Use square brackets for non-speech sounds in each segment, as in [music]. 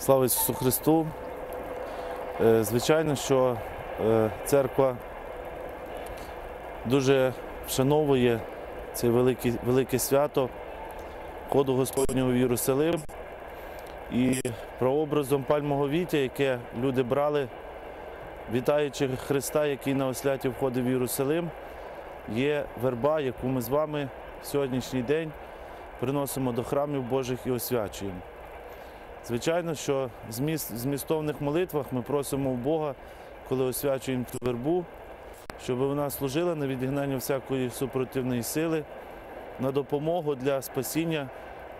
Слава Ісусу Христу! Е, Звичайно, що е, церква дуже вшановує це велике, велике свято ходу Господнього в Єрусалим і прообразом пальмового віття, яке люди брали, вітаючи Христа, який на осляті входив в Єрусалим, є верба, яку ми з вами в сьогоднішній день приносимо до храмів Божих і освячуємо. Звичайно, що в зміст- змістовних молитвах ми просимо у Бога, коли освячуємо цю вербу, щоб вона служила на відігнання всякої супротивної сили, на допомогу для спасіння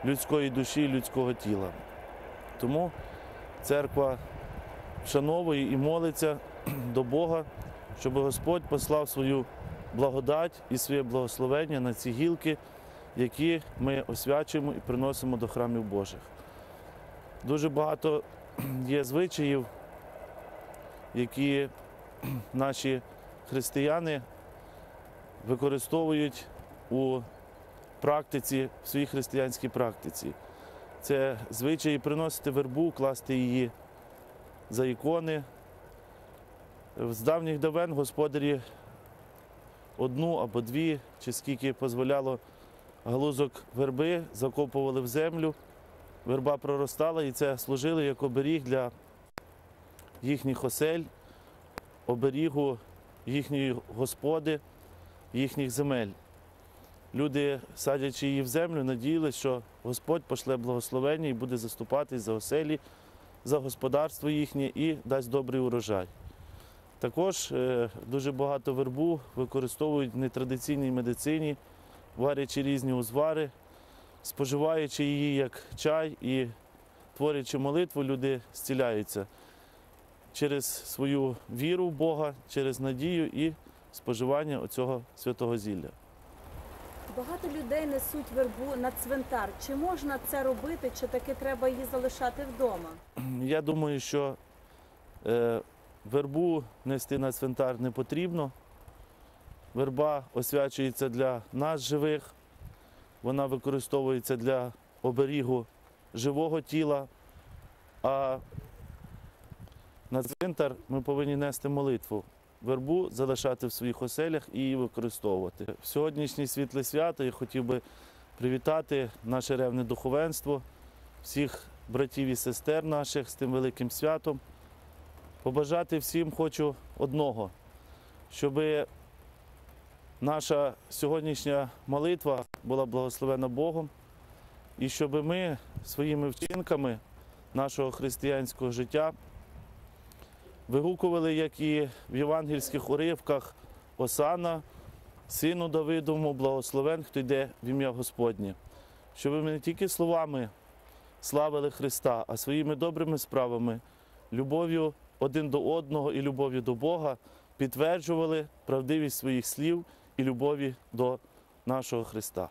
людської душі і людського тіла. Тому церква вшановує і молиться [clears throat] до Бога, щоб Господь послав свою благодать і своє благословення на ці гілки, які ми освячуємо і приносимо до храмів Божих. Дуже багато [clears throat] є звичаїв, які [clears throat] наші християни використовують у практиці, в своїй християнській практиці. Це звичаї приносити вербу, класти її за ікони. З давніх давен господарі одну або дві, чи скільки дозволяло галузок верби, закопували в землю верба проростала, і це служило як оберіг для їхніх осель, оберігу їхньої господи, їхніх земель. Люди, садячи її в землю, надіялися, що Господь пошле благословення і буде заступатись за оселі, за господарство їхнє і дасть добрий урожай. Також е, дуже багато вербу використовують в нетрадиційній медицині, варячи різні узвари споживаючи її як чай і творячи молитву, люди зціляються через свою віру в Бога, через надію і споживання оцього святого зілля. Багато людей несуть вербу на цвинтар. Чи можна це робити, чи таки треба її залишати вдома? [clears throat] Я думаю, що е, вербу нести на цвинтар не потрібно. Верба освячується для нас живих, вона використовується для оберігу живого тіла. А на цвинтар ми повинні нести молитву. Вербу залишати в своїх оселях і її використовувати. В сьогоднішнє світле свято я хотів би привітати наше ревне духовенство, всіх братів і сестер наших з тим великим святом. Побажати всім хочу одного, щоб наша сьогоднішня молитва була благословена Богом, і щоб ми своїми вчинками нашого християнського життя вигукували, як і в євангельських уривках Осана, сину Давидовому, благословен, хто йде в ім'я Господнє. Щоб ми не тільки словами славили Христа, а своїми добрими справами, любов'ю один до одного і любов'ю до Бога підтверджували правдивість своїх слів і любові до нашого Христа.